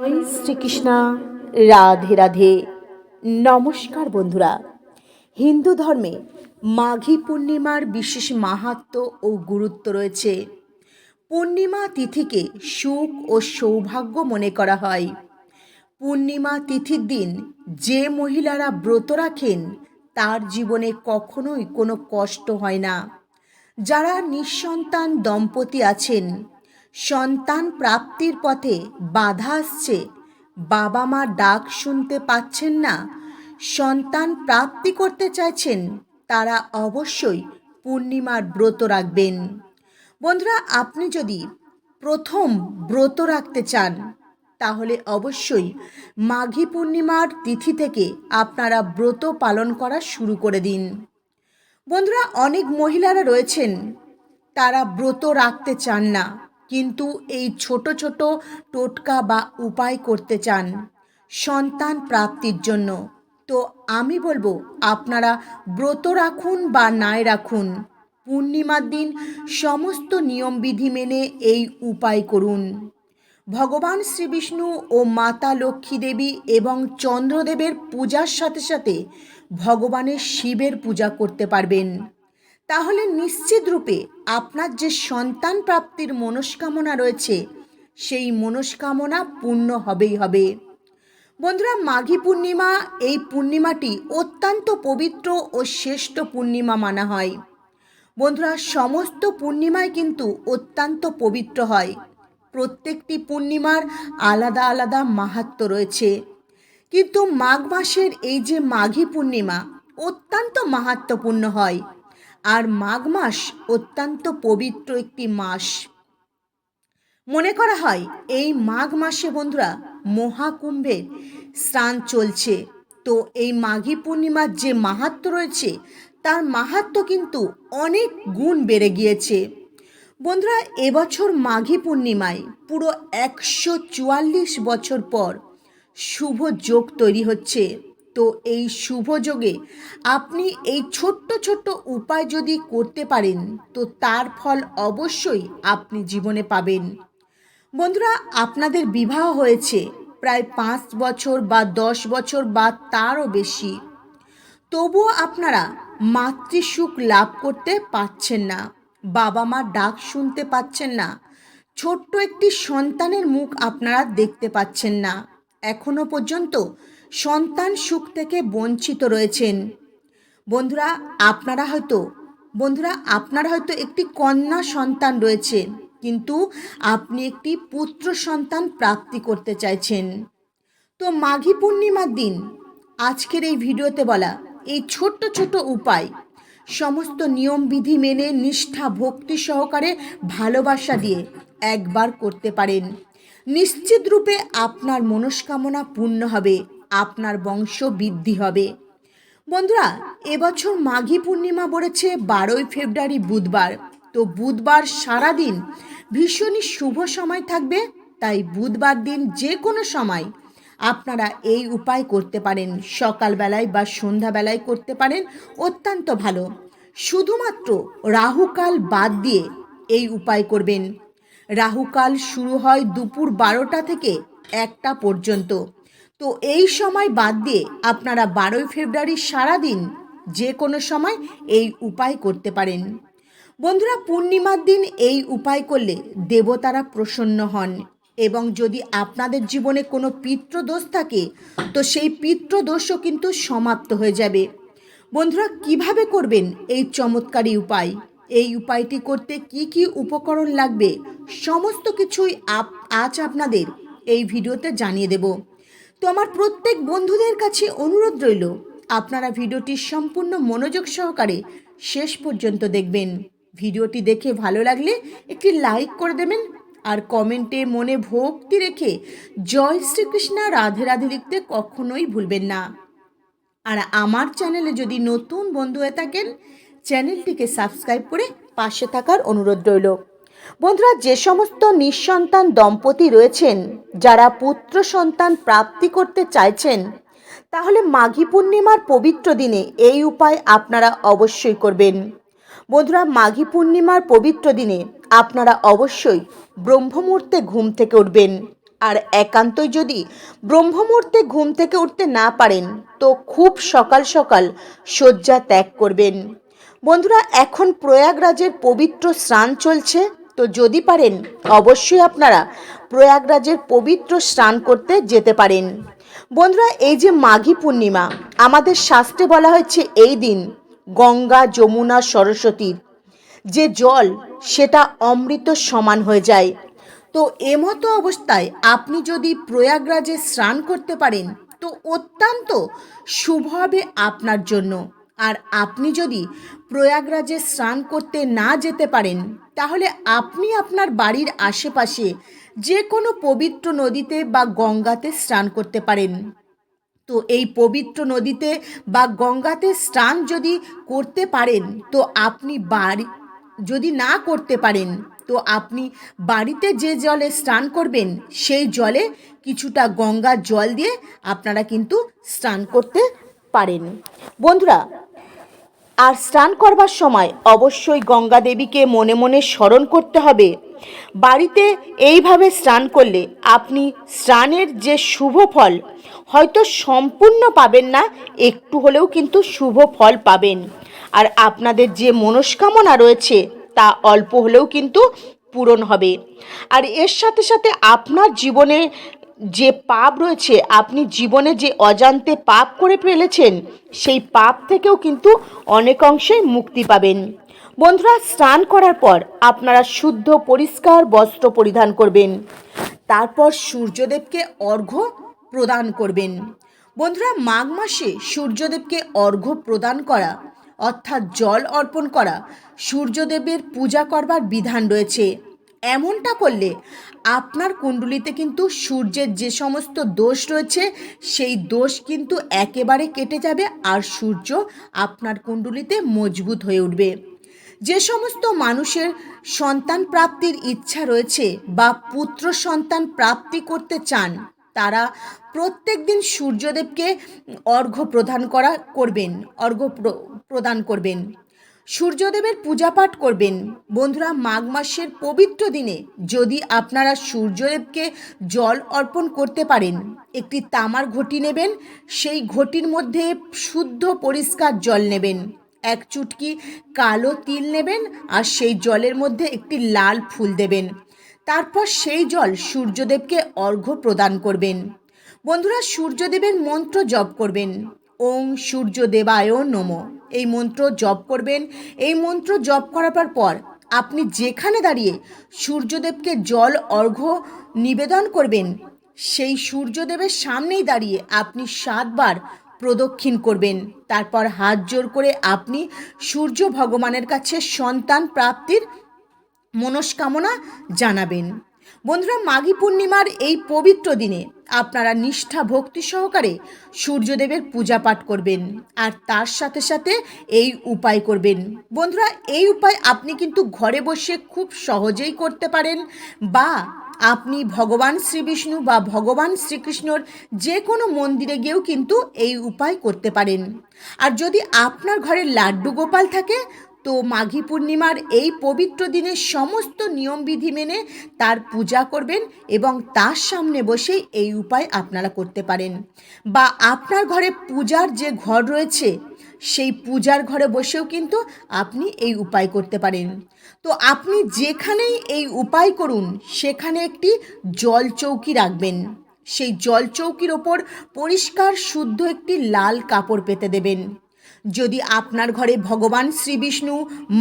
শ্রীকৃষ্ণা। রাধে রাধে। নমস্কার বন্ধুরা। হিন্দু ধর্মে মাঘী পূর্ণিমার বিশেষ মাহাত্ম ও গুরুত্ব রয়েছে। পূর্ণিমা তিথিকে সুখ ও সৌভাগ্য মনে করা হয়। পূর্ণিমা তিথির দিন যে মহিলারা ব্রত রাখেন, তার জীবনে কখনোই কোনো কষ্ট হয় না। যারা নিঃসন্তান দম্পতি আছেন সন্তান প্রাপ্তির পথে বাধা আসছে। বাবা মা ডাক শুনতে পাচ্ছেন না। সন্তান প্রাপ্তি করতে চাইছেন, তারা অবশ্যই পূর্ণিমার ব্রত রাখবেন। বন্ধুরা, আপনি যদি প্রথম ব্রত রাখতে চান, তাহলে অবশ্যই মাঘী পূর্ণিমার তিথি থেকে আপনারা ব্রত পালন করা শুরু করে দিন। বন্ধুরা, অনেক মহিলারা রয়েছেন, তারা ব্রত রাখতে চান না। কিন্তু এই ছোট ছোট টোটকা বা উপায় করতে চান সন্তান প্রাপ্তির জন্য। তো আমি বলব, আপনারা ব্রত রাখুন বা নাই রাখুন। পূর্ণিমার দিন সমস্ত নিয়মবিধি মেনে এই উপায় করুন। ভগবান শ্রীবিষ্ণু ও মাতা লক্ষ্মী দেবী এবং চন্দ্রদেবের পূজার সাথে সাথে ভগবানের শিবের পূজা করতে পারবেন। তাহলে নিশ্চিত রূপে আপনার যে সন্তান প্রাপ্তির মনস্কামনা রয়েছে, সেই মনস্কামনা পূর্ণ হবেই হবে। বন্ধুরা, মাঘী পূর্ণিমা এই পূর্ণিমাটি অত্যন্ত পবিত্র ও শ্রেষ্ঠ পূর্ণিমা মানা হয়। বন্ধুরা, সমস্ত পূর্ণিমায় কিন্তু অত্যন্ত পবিত্র হয়। প্রত্যেকটি পূর্ণিমার আলাদা আলাদা মাহাত্ম রয়েছে। কিন্তু মাঘ মাসের এই যে মাঘী পূর্ণিমা অত্যন্ত মাহাত্মপূর্ণ হয়। আর মাঘ মাস অত্যন্ত পবিত্র একটি মাস। মনে করা হয়, এই মাঘ মাসে বন্ধুরা মহাকুম্ভের স্নান চলছে। তো এই মাঘী পূর্ণিমার যে মাহাত্ম রয়েছে, তার মাহাত্ম কিন্তু অনেক গুণ বেড়ে গিয়েছে। বন্ধুরা, এবছর মাঘী পূর্ণিমায় পুরো একশো চুয়াল্লিশ বছর পর শুভ যোগ তৈরি হচ্ছে। তো এই শুভ যোগে আপনি এই ছোট্ট ছোট্ট উপায় যদি করতে পারেন, তো তার ফল অবশ্যই আপনি জীবনে পাবেন। বন্ধুরা, আপনাদের বিবাহ হয়েছে, প্রায় পাঁচ বছর বা দশ বছর বা তারও বেশি। তবুও আপনারা মাতৃসুখ লাভ করতে পারছেন না বাবা মা ডাক শুনতে পাচ্ছেন না, ছোট্ট একটি সন্তানের মুখ আপনারা দেখতে পাচ্ছেন না। এখনও পর্যন্ত সন্তান সুখ থেকে বঞ্চিত রয়েছেন। বন্ধুরা, আপনারা হয়তো, বন্ধুরা, আপনার হয়তো একটি কন্যা সন্তান রয়েছে, কিন্তু আপনি একটি পুত্র সন্তান প্রাপ্তি করতে চাইছেন। তো মাঘী পূর্ণিমার দিন, আজকের এই ভিডিওতে বলা এই ছোট্ট ছোট উপায়, সমস্ত নিয়মবিধি মেনে নিষ্ঠা, ভক্তি সহকারে ভালোবাসা দিয়ে একবার করতে পারেন। নিশ্চিত রূপে আপনার মনস্কামনা পূর্ণ হবে। আপনার বংশ বৃদ্ধি হবে। বন্ধুরা, এবছর মাঘী পূর্ণিমা পড়েছে বারোই ফেব্রুয়ারি বুধবার। তো বুধবার সারাদিন ভীষণই শুভ সময় থাকবে, তাই বুধবার দিন যে কোনো সময় আপনারা এই উপায় করতে পারেন। সকালবেলায় বা সন্ধ্যাবেলায় করতে পারেন, অত্যন্ত ভালো। শুধুমাত্র রাহুকাল বাদ দিয়ে এই উপায় করবেন। রাহুকাল শুরু হয় দুপুর বারোটা থেকে একটা পর্যন্ত। তো এই সময় বাদ দিয়ে আপনারা বারোই ফেব্রুয়ারি সারাদিন যে কোনো সময় এই উপায় করতে পারেন। বন্ধুরা, পূর্ণিমার দিন এই উপায় করলে দেবতারা প্রসন্ন হন এবং যদি আপনাদের জীবনে কোনো পিতৃদোষ থাকে, তো সেই পিতৃদোষও কিন্তু সমাপ্ত হয়ে যাবে। বন্ধুরা, কীভাবে করবেন এই চমৎকারী উপায়? এই উপায়টি করতে কি কি উপকরণ লাগবে? সমস্ত কিছুই আপ আজ আপনাদের এই ভিডিওতে জানিয়ে দেব। তো আমার প্রত্যেক বন্ধুদের কাছে অনুরোধ রইল, আপনারা ভিডিওটি সম্পূর্ণ মনোযোগ সহকারে শেষ পর্যন্ত দেখবেন। ভিডিওটি দেখে ভালো লাগলে একটি লাইক করে দেবেন আর কমেন্টে মনে ভক্তি রেখে জয় শ্রীকৃষ্ণ রাধে রাধে লিখতে কখনোই ভুলবেন না। আর আমার চ্যানেলে যদি নতুন বন্ধু হয়ে থাকেন, চ্যানেলটিকে সাবস্ক্রাইব করে পাশে থাকার অনুরোধ রইল। বন্ধুরা, যে সমস্ত নিঃসন্তান দম্পতি রয়েছেন, যারা পুত্র সন্তান প্রাপ্তি করতে চাইছেন, তাহলে মাঘী পূর্ণিমার পবিত্র দিনে এই উপায় আপনারা অবশ্যই করবেন। বন্ধুরা, মাঘী পূর্ণিমার পবিত্র দিনে আপনারা অবশ্যই ব্রহ্মমুহূর্তে ঘুম থেকে উঠবেন। আর একান্তই যদি ব্রহ্মমুহূর্তে ঘুম থেকে উঠতে না পারেন, তো খুব সকাল সকাল শয্যা ত্যাগ করবেন। বন্ধুরা, এখন প্রয়াগরাজের পবিত্র স্নান চলছে। তো যদি পারেন, অবশ্যই আপনারা প্রয়াগরাজের পবিত্র স্নান করতে যেতে পারেন। বন্ধুরা, এই যে মাঘী পূর্ণিমা, আমাদের শাস্ত্রে বলা হয়েছে এই দিন গঙ্গা, যমুনা, সরস্বতীর যে জল, সেটা অমৃত সমান হয়ে যায়। তো এমতো অবস্থায় আপনি যদি প্রয়াগরাজে স্নান করতে পারেন, তো অত্যন্ত শুভ হবে আপনার জন্য। আর আপনি যদি প্রয়াগরাজে স্নান করতে না যেতে পারেন তাহলে আপনি আপনার বাড়ির আশেপাশে যে কোনো পবিত্র নদীতে বা গঙ্গাতে স্নান করতে পারেন। তো এই পবিত্র নদীতে বা গঙ্গাতে স্নান যদি করতে পারেন, তো আপনি বাড়ি, যদি না করতে পারেন, তো আপনি বাড়িতে যে জলে স্নান করবেন, সেই জলে কিছুটা গঙ্গার জল দিয়ে আপনারা কিন্তু স্নান করতে পারেন। বন্ধুরা আর স্নান করবার সময় অবশ্যই গঙ্গা দেবীকে মনে মনে স্মরণ করতে হবে। বাড়িতে এইভাবে স্নান করলে আপনি স্নানের যে শুভ ফল, হয়তো সম্পূর্ণ পাবেন না, একটু হলেও কিন্তু শুভ ফল পাবেন। আর আপনাদের যে মনস্কামনা রয়েছে, তা অল্প হলেও কিন্তু পূরণ হবে। আর এর সাথে সাথে আপনার জীবনে যে পাপ রয়েছে, আপনি জীবনে যে অজান্তে পাপ করে ফেলেছেন, সেই পাপ থেকেও কিন্তু অনেক অংশেই মুক্তি পাবেন। বন্ধুরা, স্নান করার পর আপনারা শুদ্ধ, পরিষ্কার বস্ত্র পরিধান করবেন। তারপর সূর্যদেবকে অর্ঘ্য প্রদান করবেন। বন্ধুরা, মাঘ মাসে সূর্যদেবকে অর্ঘ্য প্রদান করা, অর্থাৎ জল অর্পণ করা, সূর্যদেবের পূজা করবার বিধান রয়েছে। এমনটা করলে আপনার কুণ্ডলিতে কিন্তু সূর্যের যে সমস্ত দোষ রয়েছে, সেই দোষ কিন্তু একেবারে কেটে যাবে আর সূর্য আপনার কুণ্ডলিতে মজবুত হয়ে উঠবে। যে সমস্ত মানুষের সন্তান প্রাপ্তির ইচ্ছা রয়েছে বা পুত্র সন্তান প্রাপ্তি করতে চান, তারা প্রত্যেক দিন সূর্যদেবকে অর্ঘ্য প্রদান করা করবেন, অর্ঘ্য প্র- প্রদান করবেন। সূর্যদেবের পূজা পাঠ করবেন। বন্ধুরা, মাঘ মাসের পবিত্র দিনে যদি আপনারা সূর্যদেবকে জল অর্পণ করতে পারেন, একটি তামার ঘটি নেবেন, সেই ঘটির মধ্যে শুদ্ধ পরিষ্কার জল নেবেন, এক চুটকি কালো তিল নেবেন আর সেই জলের মধ্যে একটি লাল ফুল দেবেন। তারপর সেই জল সূর্যদেবকে অর্ঘ্য প্রদান করবেন। বন্ধুরা, সূর্যদেবের মন্ত্র জপ করবেন। ওং সূর্যদেবায় নম। এই মন্ত্র জপ করবেন। এই মন্ত্র জপ করার পর আপনি যেখানে দাঁড়িয়ে সূর্যদেবকে জল অর্ঘ্য নিবেদন করবেন, সেই সূর্যদেবের সামনেই দাঁড়িয়ে আপনি সাতবার প্রদক্ষিণ করবেন। তারপর হাত জোর করে আপনি সূর্য ভগবানের কাছে সন্তান প্রাপ্তির মনস্কামনা জানাবেন। বন্ধুরা, মাঘী পূর্ণিমার এই পবিত্র দিনে আপনারা নিষ্ঠা, ভক্তি সহকারে সূর্যদেবের পূজা পাঠ করবেন আর তার সাথে সাথে এই উপায় করবেন। বন্ধুরা, এই উপায় আপনি কিন্তু ঘরে বসে খুব সহজেই করতে পারেন বা আপনি ভগবান শ্রী বিষ্ণু বা ভগবান শ্রীকৃষ্ণর যে কোনো মন্দিরে গিয়েও কিন্তু এই উপায় করতে পারেন। আর যদি আপনার ঘরে লাড্ডু গোপাল থাকে তো মাঘী পূর্ণিমার এই পবিত্র দিনে সমস্ত নিয়মবিধি মেনে তার পূজা করবেন এবং তার সামনে বসেই এই উপায় আপনারা করতে পারেন। বা আপনার ঘরে পূজার যে ঘর রয়েছে, সেই পূজার ঘরে বসেও কিন্তু আপনি এই উপায় করতে পারেন। তো আপনি যেখানেই এই উপায় করুন, সেখানে একটি জল চৌকি রাখবেন। সেই জল চৌকির ওপর পরিষ্কার, শুদ্ধ একটি লাল কাপড় পেতে দেবেন। যদি আপনার ঘরে ভগবান শ্রী বিষ্ণু,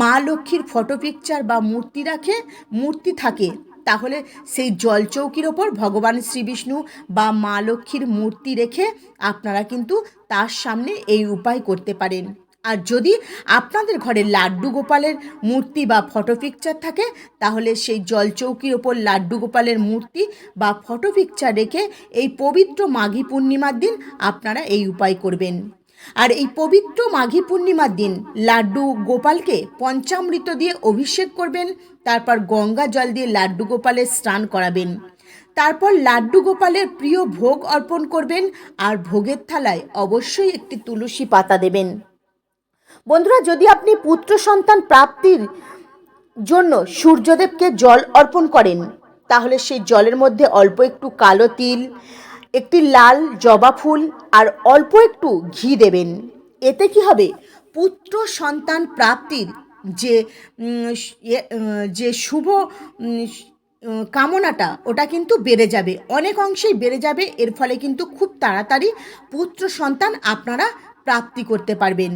মা লক্ষ্মীর ফটো পিকচার বা মূর্তি রাখে, মূর্তি থাকে, তাহলে সেই জল চৌকির ওপর ভগবান শ্রী বিষ্ণু বা মা লক্ষ্মীর মূর্তি রেখে আপনারা কিন্তু তার সামনে এই উপায় করতে পারেন। আর যদি আপনাদের ঘরে লাড্ডু গোপালের মূর্তি বা ফটো পিকচার থাকে, তাহলে সেই জল চৌকির ওপর লাড্ডু গোপালের মূর্তি বা ফটো পিকচার রেখে এই পবিত্র মাঘী পূর্ণিমার দিন আপনারা এই উপায় করবেন। আর এই পবিত্র মাঘী পূর্ণিমার দিন লাড্ডু গোপালকে পঞ্চামৃত দিয়ে অভিষেক করবেন, তারপর গঙ্গা জল দিয়ে লাড্ডু গোপালের স্নান করাবেন। তারপর লাড্ডু গোপালের প্রিয় ভোগ অর্পণ করবেন আর ভোগের থালায় অবশ্যই একটি তুলসী পাতা দেবেন। বন্ধুরা, যদি আপনি পুত্র সন্তান প্রাপ্তির জন্য সূর্যদেবকে জল অর্পণ করেন, তাহলে সেই জলের মধ্যে অল্প একটু কালো তিল একটি লাল জবা ফুল আর অল্প একটু ঘি দেবেন। এতে কি হবে? পুত্র সন্তান প্রাপ্তির যে ইয়ে, যে শুভ কামনাটা ওটা কিন্তু বেড়ে যাবে। অনেক অংশেই বেড়ে যাবে। এর ফলে কিন্তু খুব তাড়াতাড়ি পুত্র সন্তান আপনারা প্রাপ্তি করতে পারবেন।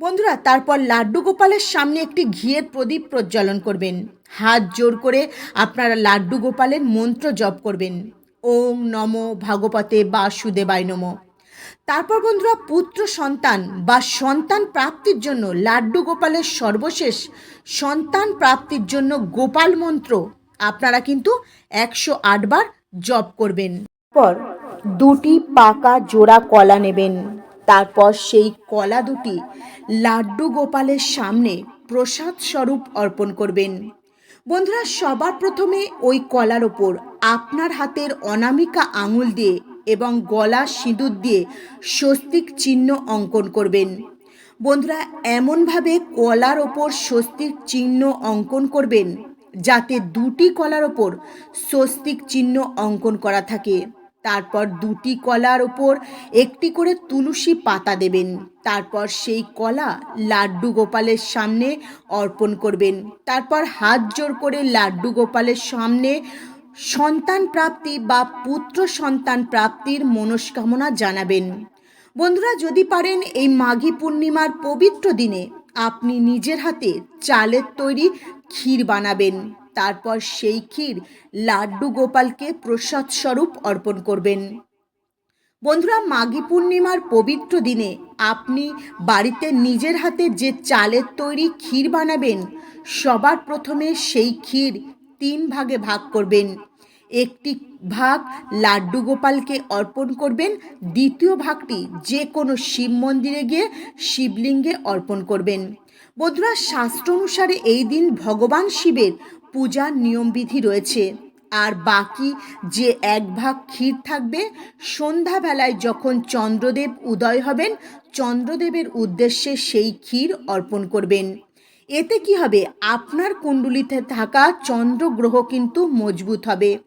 বন্ধুরা তারপর লাড্ডু গোপালের সামনে একটি ঘিয়ের প্রদীপ প্রজ্বলন করবেন। হাত জোর করে আপনারা লাড্ডু গোপালের মন্ত্র জপ করবেন। ওম নম ভাগবতে বাসুদেবায় নম। তারপর বন্ধুরা, পুত্র সন্তান বা সন্তান প্রাপ্তির জন্য লাড্ডু গোপালের সর্বশেষ সন্তান প্রাপ্তির জন্য গোপাল মন্ত্র আপনারা কিন্তু একশো আটবার জপ করবেন। পর দুটি পাকা জোড়া কলা নেবেন। তারপর সেই কলা দুটি লাড্ডু গোপালের সামনে প্রসাদ স্বরূপ অর্পণ করবেন। বন্ধুরা, সবার প্রথমে ওই কলার ওপর আপনার হাতের অনামিকা আঙুল দিয়ে এবং গলা সিঁদুর দিয়ে স্বস্তিক চিহ্ন অঙ্কন করবেন। বন্ধুরা, এমনভাবে কলার ওপর স্বস্তিক চিহ্ন অঙ্কন করবেন যাতে দুটি কলার ওপর স্বস্তিক চিহ্ন অঙ্কন করা থাকে। তারপর দুটি কলার ওপর একটি করে তুলসী পাতা দেবেন। তারপর সেই কলা লাড্ডু গোপালের সামনে অর্পণ করবেন। তারপর হাত জোর করে লাড্ডু গোপালের সামনে সন্তান প্রাপ্তি বা পুত্র সন্তান প্রাপ্তির মনস্কামনা জানাবেন। বন্ধুরা, যদি পারেন এই মাঘী পূর্ণিমার পবিত্র দিনে আপনি নিজের হাতে চালের তৈরি ক্ষীর বানাবেন। তারপর সেই ক্ষীর লাড্ডু গোপালকে প্রসাদ স্বরূপ অর্পণ করবেন। বন্ধুরা, মাঘী পূর্ণিমার পবিত্র দিনে আপনি বাড়িতে নিজের হাতে যে চালের তৈরি ক্ষীর বানাবেন, সবার প্রথমে সেই ক্ষীর তিন ভাগে ভাগ করবেন। একটি ভাগ লাড্ডু গোপালকে অর্পণ করবেন, দ্বিতীয় ভাগটি যে কোনো শিব মন্দিরে গিয়ে শিবলিঙ্গে অর্পণ করবেন। বন্ধুরা, শাস্ত্র অনুসারে এই দিন ভগবান শিবের পূজার নিয়মবিধি রয়েছে। আর বাকি যে এক ভাগ ক্ষীর থাকবে, সন্ধ্যাবেলায় যখন চন্দ্রদেব উদয় হবেন, চন্দ্রদেবের উদ্দেশ্যে সেই ক্ষীর অর্পণ করবেন। এতে কি হবে? আপনার কুণ্ডলিতে থাকা চন্দ্র গ্রহ কিন্তু মজবুত হবে।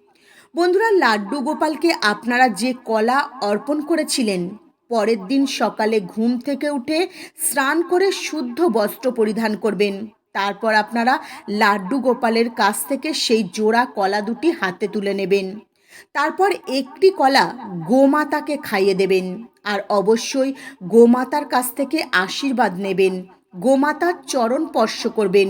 বন্ধুরা, লাড্ডু গোপালকে আপনারা যে কলা অর্পণ করেছিলেন, পরের দিন সকালে ঘুম থেকে উঠে স্নান করে শুদ্ধ বস্ত্র পরিধান করবেন। তারপর আপনারা লাড্ডু গোপালের কাছ থেকে সেই জোড়া কলা দুটি হাতে তুলে নেবেন। তারপর একটি কলা গোমাতাকে খাইয়ে দেবেন আর অবশ্যই গোমাতার কাছ থেকে আশীর্বাদ নেবেন। গোমাতার চরণ স্পর্শ করবেন।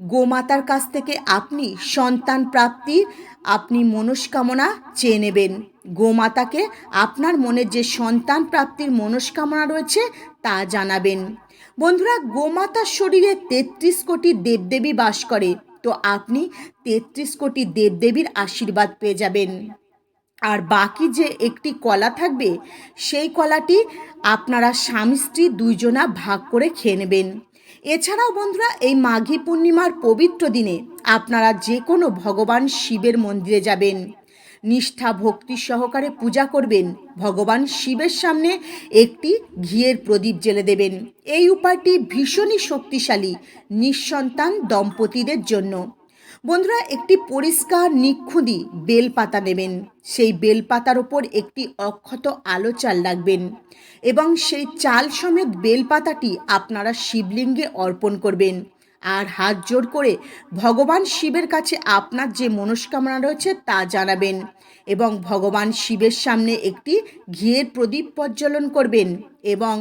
গোমাতার কাছ থেকে আপনি সন্তান প্রাপ্তির আপনি মনস্কামনা চেয়ে নেবেন। গোমাতাকে আপনার মনে যে সন্তান প্রাপ্তির মনস্কামনা রয়েছে তা জানাবেন। বন্ধুরা, গোমাতার শরীরে তেত্রিশ কোটি দেবদেবী বাস করে, তো আপনি তেত্রিশ কোটি দেবদেবীর আশীর্বাদ পেয়ে যাবেন। আর বাকি যে একটি কলা থাকবে, সেই কলাটি আপনারা স্বামী স্ত্রী দুইজনা ভাগ করে খেয়ে নেবেন। এছাড়াও বন্ধুরা, এই মাঘী পূর্ণিমার পবিত্র দিনে আপনারা যে কোনো ভগবান শিবের মন্দিরে যাবেন। নিষ্ঠা, ভক্তি সহকারে পূজা করবেন। ভগবান শিবের সামনে একটি ঘিয়ের প্রদীপ জেলে দেবেন। এই উপায়টি ভীষণই শক্তিশালী, নিঃসন্তান দম্পতিদের জন্য। বন্ধুরা, একটি পরিষ্কার নিখুঁদি বেলপাতা নেবেন। সেই বেলপাতার ওপর একটি অক্ষত আলো চাল রাখবেন এবং সেই চাল সমেত বেলপাতাটি আপনারা শিবলিঙ্গে অর্পণ করবেন। আর হাত জোর করে ভগবান শিবের কাছে আপনার যে মনস্কামনা রয়েছে তা জানাবেন এবং ভগবান শিবের সামনে একটি ঘিয়ের প্রদীপ প্রজ্বলন করবেন এবং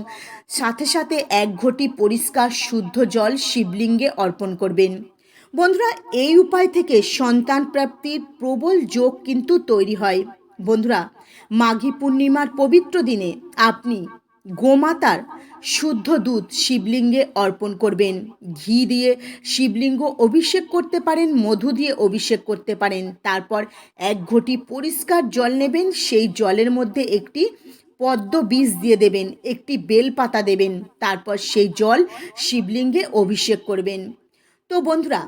সাথে সাথে এক ঘটি পরিষ্কার, শুদ্ধ জল শিবলিঙ্গে অর্পণ করবেন। বন্ধুরা, এই উপায় থেকে সন্তান প্রাপ্তির প্রবল যোগ কিন্তু তৈরি হয়। বন্ধুরা, মাঘী পূর্ণিমার পবিত্র দিনে আপনি গোমাতার শুদ্ধ দুধ শিবলিঙ্গে অর্পণ করবেন। ঘি দিয়ে শিবলিঙ্গ অভিষেক করতে পারেন, মধু দিয়ে অভিষেক করতে পারেন। তারপর এক ঘটি পরিষ্কার জল নেবেন, সেই জলের মধ্যে একটি পদ্ম বীজ দিয়ে দেবেন, একটি বেল পাতা দেবেন। তারপর সেই জল শিবলিঙ্গে অভিষেক করবেন। তো বন্ধুরা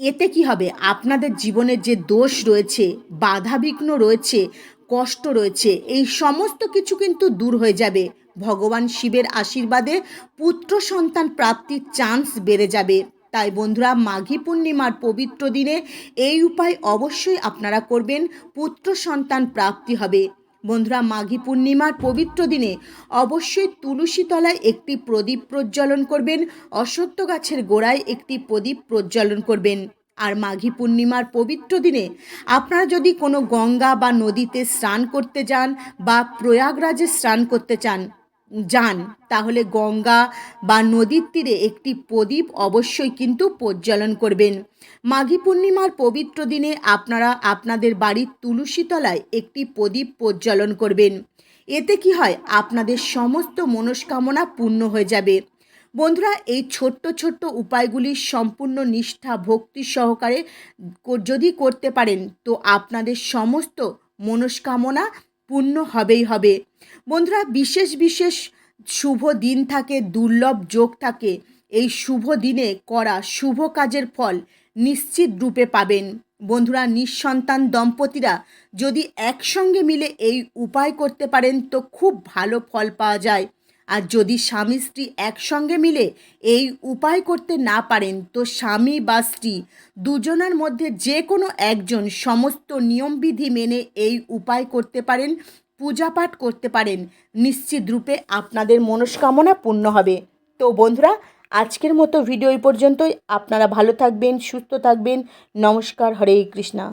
এতে কি হবে? আপনাদের জীবনের যে দোষ রয়েছে বাধাবিঘ্ন রয়েছে, কষ্ট রয়েছে, এই সমস্ত কিছু কিন্তু দূর হয়ে যাবে। ভগবান শিবের আশীর্বাদে পুত্র সন্তান প্রাপ্তির চান্স বেড়ে যাবে। তাই বন্ধুরা, মাঘী পূর্ণিমার পবিত্র দিনে এই উপায় অবশ্যই আপনারা করবেন। পুত্র সন্তান প্রাপ্তি হবে। বন্ধুরা, মাঘী পূর্ণিমার পবিত্র দিনে অবশ্যই তুলসী তলায় একটি প্রদীপ প্রজ্বলন করবেন অসত্য গাছের গোড়ায় একটি প্রদীপ প্রজ্বলন করবেন। আর মাঘী পূর্ণিমার পবিত্র দিনে আপনারা যদি কোনো গঙ্গা বা নদীতে স্নান করতে যান বা প্রয়াগরাজে স্নান করতে চান যান। তাহলে গঙ্গা বা নদীর তীরে একটি প্রদীপ অবশ্যই কিন্তু প্রজ্বলন করবেন। মাঘী পূর্ণিমার পবিত্র দিনে আপনারা আপনাদের বাড়ির তুলসী তলায় একটি প্রদীপ প্রজ্বলন করবেন। এতে কি হয়? আপনাদের সমস্ত মনস্কামনা পূর্ণ হয়ে যাবে। বন্ধুরা, এই ছোট্ট ছোট্ট উপায়গুলি সম্পূর্ণ নিষ্ঠা, ভক্তি সহকারে কর- যদি করতে পারেন, তো আপনাদের সমস্ত মনস্কামনা পূর্ণ হবেই হবে। বন্ধুরা, বিশেষ বিশেষ শুভ দিন থাকে, দুর্লভ যোগ থাকে। এই শুভ দিনে করা শুভ কাজের ফল নিশ্চিত রূপে পাবেন। বন্ধুরা, নিঃসন্তান দম্পতিরা, যদি একসঙ্গে মিলে এই উপায় করতে পারেন, তো খুব ভালো ফল পাওয়া যায়। আর যদি স্বামী স্ত্রী একসঙ্গে মিলে এই উপায় করতে না পারেন, তো স্বামী বা স্ত্রী দুজনের মধ্যে যে কোনো একজন সমস্ত নিয়মবিধি মেনে এই উপায় করতে পারেন, পূজাপাঠ করতে পারেন, নিশ্চিত রূপে আপনাদের মনস্কামনা পূর্ণ হবে। তো বন্ধুরা, আজকের মতো ভিডিও এই পর্যন্তই। আপনারা ভালো থাকবেন, সুস্থ থাকবেন। নমস্কার, হরে কৃষ্ণা।